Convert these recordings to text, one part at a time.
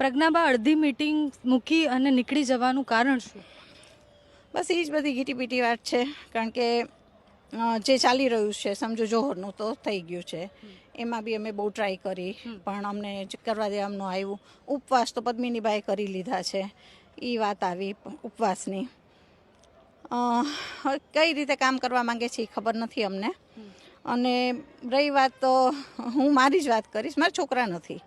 પ્રજ્ઞાબા અડધી મીટિંગ મૂકી અને નીકળી જવાનું કારણ શું? બસ એ જ બધી ગીટીપીટી વાત છે કારણ કે જે ચાલી રહ્યું છે સમજો જોહરનું તો થઈ ગયું છે. એમાં બી અમે બહુ ટ્રાય કરી પણ અમને કરવા દે અમનું આવ્યું ઉપવાસ તો પદ્મિનીભાઈ કરી લીધા છે. એ વાત આવી ઉપવાસની. કઈ રીતે કામ કરવા માંગે છે એ ખબર નથી અમને. અને રહી વાત તો હું મારી જ વાત કરીશ મારા છોકરા નથી.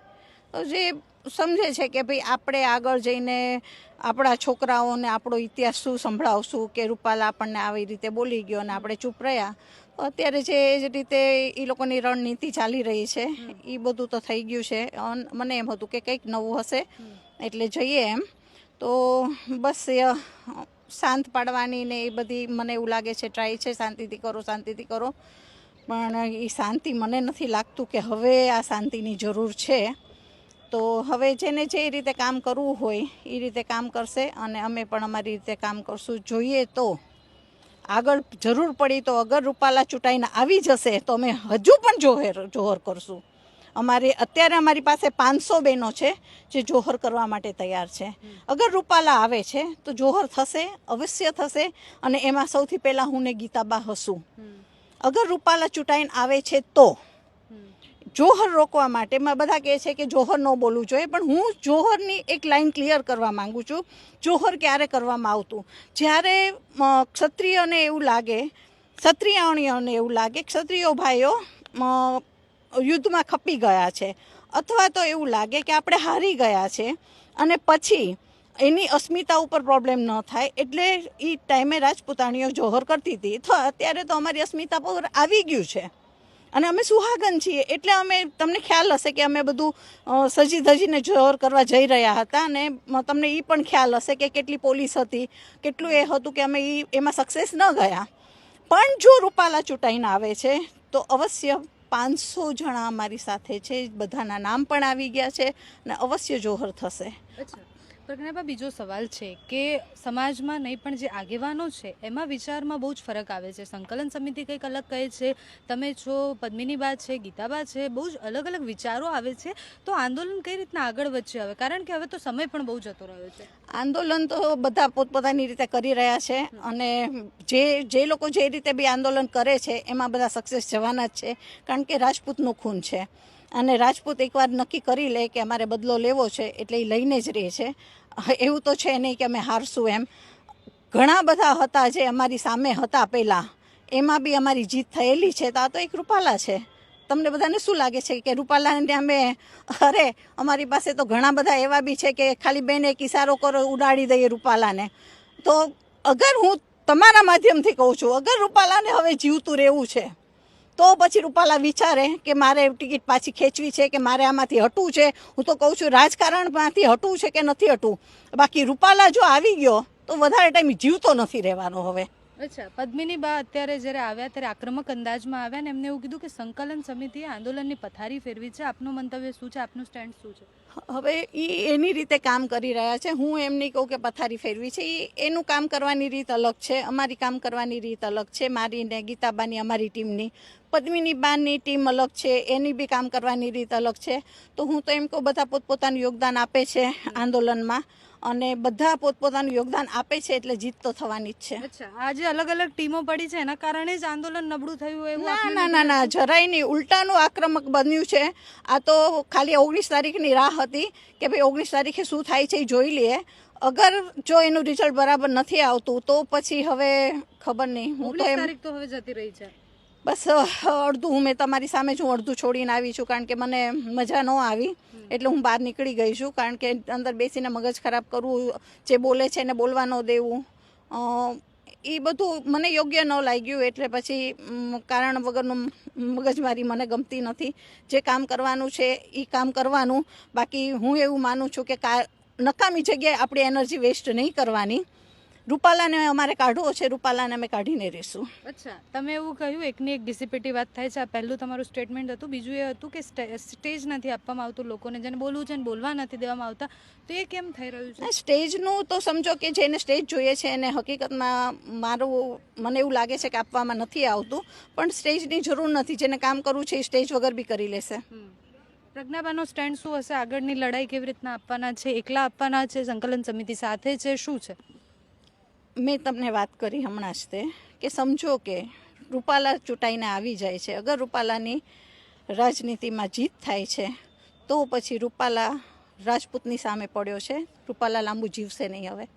તો જે સમજે છે કે ભાઈ આપણે આગળ જઈને આપણા છોકરાઓને આપણો ઇતિહાસ શું સંભળાવશું કે રૂપાલા આપણને આવી રીતે બોલી ગયો અને આપણે ચૂપ રહ્યા. અત્યારે જે જ રીતે એ લોકોની રણનીતિ ચાલી રહી છે એ બધું તો થઈ ગયું છે. મને એમ હતું કે કંઈક નવું હશે, એટલે જઈએ એમ. તો બસ શાંત પાડવાની ને એ બધી મને એવું લાગે છે ટ્રાય છે, શાંતિથી કરો શાંતિથી કરો. પણ એ શાંતિ મને નથી લાગતું કે હવે આ શાંતિની જરૂર છે. તો હવે જેને જે રીતે કામ કરવું હોય એ રીતે કામ કરશે અને અમે પણ અમારી રીતે કામ કરશું. જોઈએ તો આગળ જરૂર પડી તો અગર રૂપાલા ચૂંટાઈને આવી જશે તો અમે હજુ પણ જોહર જોહર કરશું. અમારે અત્યારે અમારી પાસે પાંચસો બહેનો છે જે જોહર કરવા માટે તૈયાર છે. અગર રૂપાલા આવે છે તો જોહર થશે અવશ્ય થશે અને એમાં સૌથી પહેલાં હું ને ગીતાબા હશું. અગર રૂપાલા ચૂંટાઈને આવે છે તો જોહર રોકવા માટે માં બધા કહે છે કે જોહર ન બોલવું જોઈએ, પણ હું જોહરની એક લાઈન ક્લિયર કરવા માગું છું. જોહર ક્યારે કરવામાં આવતું? જ્યારે ક્ષત્રિયને એવું લાગે, ક્ષત્રિયાણીઓને એવું લાગે, ક્ષત્રિયો ભાઈઓ યુદ્ધમાં ખપી ગયા છે. અથવા તો એવું લાગે કે આપણે હારી ગયા છે અને પછી એની અસ્મિતા ઉપર પ્રોબ્લેમ ન થાય, એટલે એ ટાઈમે રાજપૂતાણીઓ જોહર કરતી હતી. તો અત્યારે તો અમારી અસ્મિતા પર આવી ગયું છે. અને અમે સુહાગન છીએ. એટલે અમે તમને ખ્યાલ હશે કે અમે બધું સજી ધજીને જોર કરવા જઈ રહ્યા હતા અને તમને એ પણ ખ્યાલ હશે કે કેટલી પોલીસ હતી, કેટલું એ હતું કે અમે એ એમાં સક્સેસ ન ગયા. પણ જો રૂપાલા ચૂંટાઈને આવે છે, તો અવશ્ય પાંચસો જણા અમારી સાથે છે, બધાના નામ પણ આવી ગયા છે અને અવશ્ય જોહર થશે. પ્રજ્ઞાબા બીજો સવાલ છે કે સમાજમાં નહીં, પણ જે આગેવાનો છે, એમાં વિચારમાં બહુ જ ફરક આવે છે. સંકલન સમિતિ કંઈક અલગ કહે છે, તમે છો, પદ્મિનીબા છે, ગીતાબા છે, બહુ જ અલગ અલગ વિચારો આવે છે. તો આંદોલન કઈ રીતના આગળ વધશે હવે? કારણ કે હવે તો સમય પણ બહુ જતો રહ્યો છે. આંદોલન તો બધા પોતપોતાની રીતે કરી રહ્યા છે અને જે જે લોકો જે રીતે બી આંદોલન કરે છે, એમાં બધા સક્સેસ જવાના જ છે. કારણ કે રાજપૂતનું ખૂન છે. અને રાજપૂત એકવાર નક્કી કરી લે કે અમારે બદલો લેવો છે એટલે એ લઈને જ રહે છે. એવું તો છે નહીં કે અમે હારશું એમ. ઘણા બધા હતા જે અમારી સામે હતા પહેલાં. એમાં બી અમારી જીત થયેલી છે. તો આ તો એક રૂપાલા છે. તમને બધાને શું લાગે છે કે રૂપાલાને અમે, અરે, અમારી પાસે તો ઘણા બધા એવા બી છે કે ખાલી બેન એક ઇશારો કરો, ઉડાડી દઈએ રૂપાલાને. તો અગર હું તમારા માધ્યમથી કહું છું, અગર રૂપાલાને હવે જીવતું રહેવું છે તો પછી રૂપાલા વિચારે કે મારે ટિકિટ પાછી ખેંચવી છે કે મારે આમાંથી હટવું છે. હું તો કહું છું, રાજકારણમાંથી હટવું છે કે નથી હટવું? બાકી રૂપાલા જો આવી ગયો, તો વધારે ટાઈમ જીવતો નથી રહેવાનો હવે. અચ્છા, પદ્મિની બા અત્યારે જ્યારે આવ્યા ત્યારે આક્રમક અંદાજમાં આવ્યા ને એમને એવું કીધું કે સંકલન સમિતિએ આંદોલનની પથારી ફેરવી છે. આપનું મંતવ્ય શું છે? આપનું સ્ટેન્ડ શું છે? હવે એ એની રીતે કામ કરી રહ્યા છે. હું એમ નહીં કહું કે પથારી ફેરવી છે. એ એનું કામ કરવાની રીત અલગ છે. અમારી કામ કરવાની રીત અલગ છે. મારી ને ગીતાબાની અમારી ટીમની. પદ્મિની બાની ટીમ અલગ છે. એની બી કામ કરવાની રીત અલગ છે. તો હું તો એમ કહું, બધા પોતપોતાનું યોગદાન આપે છે આંદોલનમાં. અને બધા પોતપોતાનું યોગદાન આપે છે એટલે જીત તો થવાની જ છે. અચ્છા આજે અલગ અલગ ટીમો પડી છે એના કારણે જ આંદોલન નબળું થયું એવું ના ના ના ના જરાય નહીં. ઉલટાનું આક્રમક બન્યું છે. આ તો ખાલી ઓગણીસ તારીખની રાહ હતી કે ભાઈ ઓગણીસ તારીખે શું થાય છે એ જોઈ લઈએ. અગર જો એનું રિઝલ્ટ બરાબર નથી આવતું તો પછી હવે ખબર નહીં. હું તો તારીખ તો હવે જતી રહી છે. બસ અડધું હું મેં તમારી સામે જ હું અડધું છોડીને આવી છું કારણ કે મને મજા ન આવી. એટલે હું બહાર નીકળી ગઈ છું કારણ કે અંદર બેસીને મગજ ખરાબ કરવું, જે બોલે છે એને બોલવા ન દેવું. એ બધું મને યોગ્ય ન લાગ્યું એટલે પછી કારણ વગરનું મગજમારી મને ગમતી નથી. જે કામ કરવાનું છે એ કામ કરવાનું. બાકી હું એવું માનું છું કે કા, નકામી જગ્યાએ આપણી એનર્જી વેસ્ટ નહીં કરવાની. રૂપાલાને અમારે કાઢવો છે રૂપાલાને અમે કાઢીને રહીશું. અચ્છા તમે એવું કહ્યું એકની એક ડિસિપેટી વાત થાય છે. આ પહેલું તમારું સ્ટેટમેન્ટ હતું. બીજું એ હતું કે સ્ટે- સ્ટેજ નથી આપવામાં આવતું લોકોને. જેને બોલવું છે ને બોલવા નથી દેવામાં આવતા. તો એ કેમ થઈ રહ્યું છે? ના, સ્ટેજનું તો સમજો કે જેને સ્ટેજ જોઈએ છે એને હકીકતમાં મારું મને એવું લાગે છે કે આપવામાં નથી આવતું. પણ સ્ટેજની જરૂર નથી. જેને કામ કરવું છે એ સ્ટેજ વગર બી કરી લેશે. પ્રજ્ઞાબાનો સ્ટેન્ડ શું હશે? આગળની લડાઈ કેવી રીતના આપવાના છે? એકલા આપવાના છે? સંકલન સમિતિ સાથે છે? શું છે? મેં તમને વાત કરી હમણાં જ તે, કે સમજો કે રૂપાલા ચૂંટાઈને આવી જાય છે. અગર રૂપાલાની રાજનીતિમાં જીત થાય છે, તો પછી રૂપાલા રાજપૂતની સામે પડ્યો છે. રૂપાલા લાંબુ જીવશે નહીં હવે.